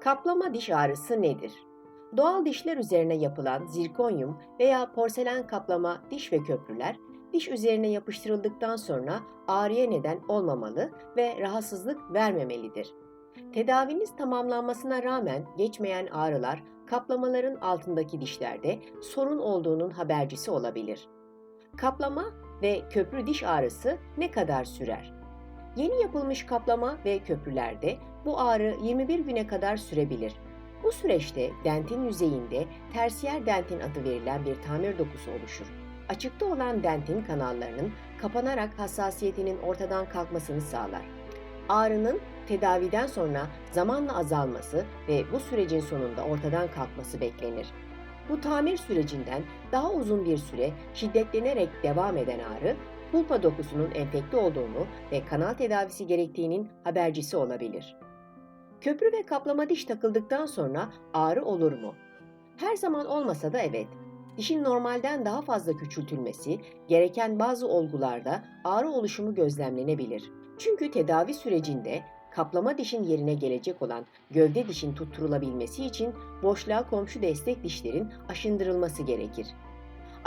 Kaplama diş ağrısı nedir? Doğal dişler üzerine yapılan zirkonyum veya porselen kaplama diş ve köprüler diş üzerine yapıştırıldıktan sonra ağrıya neden olmamalı ve rahatsızlık vermemelidir. Tedaviniz tamamlanmasına rağmen geçmeyen ağrılar kaplamaların altındaki dişlerde sorun olduğunun habercisi olabilir. Kaplama ve köprü diş ağrısı ne kadar sürer? Yeni yapılmış kaplama ve köprülerde bu ağrı 21 güne kadar sürebilir. Bu süreçte dentin yüzeyinde tersiyer dentin adı verilen bir tamir dokusu oluşur. Açıkta olan dentin kanallarının kapanarak hassasiyetinin ortadan kalkmasını sağlar. Ağrının tedaviden sonra zamanla azalması ve bu sürecin sonunda ortadan kalkması beklenir. Bu tamir sürecinden daha uzun bir süre şiddetlenerek devam eden ağrı, pulpa dokusunun enfekte olduğunu ve kanal tedavisi gerektiğinin habercisi olabilir. Köprü ve kaplama diş takıldıktan sonra ağrı olur mu? Her zaman olmasa da evet. Dişin normalden daha fazla küçültülmesi, gereken bazı olgularda ağrı oluşumu gözlemlenebilir. Çünkü tedavi sürecinde kaplama dişin yerine gelecek olan gövde dişin tutturulabilmesi için boşluğa komşu destek dişlerin aşındırılması gerekir.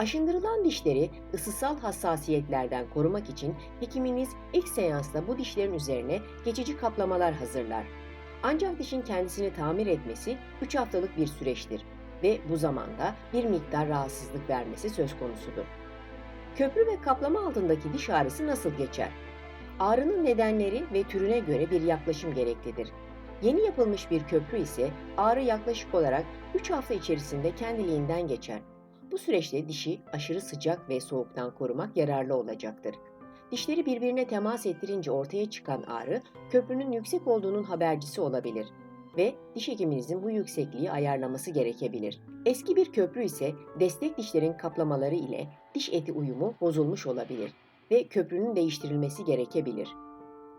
Aşındırılan dişleri ısısal hassasiyetlerden korumak için hekiminiz ilk seansta bu dişlerin üzerine geçici kaplamalar hazırlar. Ancak dişin kendisini tamir etmesi 3 haftalık bir süreçtir ve bu zamanda bir miktar rahatsızlık vermesi söz konusudur. Köprü ve kaplama altındaki diş ağrısı nasıl geçer? Ağrının nedenleri ve türüne göre bir yaklaşım gereklidir. Yeni yapılmış bir köprü ise ağrı yaklaşık olarak 3 hafta içerisinde kendiliğinden geçer. Bu süreçte dişi aşırı sıcak ve soğuktan korumak yararlı olacaktır. Dişleri birbirine temas ettirince ortaya çıkan ağrı köprünün yüksek olduğunun habercisi olabilir ve diş hekiminizin bu yüksekliği ayarlaması gerekebilir. Eski bir köprü ise destek dişlerin kaplamaları ile diş eti uyumu bozulmuş olabilir ve köprünün değiştirilmesi gerekebilir.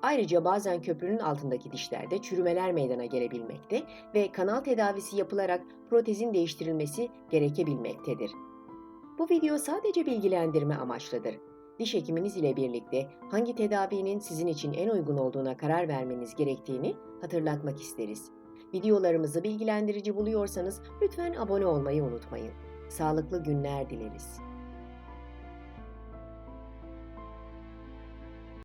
Ayrıca bazen köprünün altındaki dişlerde çürümeler meydana gelebilmekte ve kanal tedavisi yapılarak protezin değiştirilmesi gerekebilmektedir. Bu video sadece bilgilendirme amaçlıdır. Diş hekiminiz ile birlikte hangi tedavinin sizin için en uygun olduğuna karar vermeniz gerektiğini hatırlatmak isteriz. Videolarımızı bilgilendirici buluyorsanız lütfen abone olmayı unutmayın. Sağlıklı günler dileriz.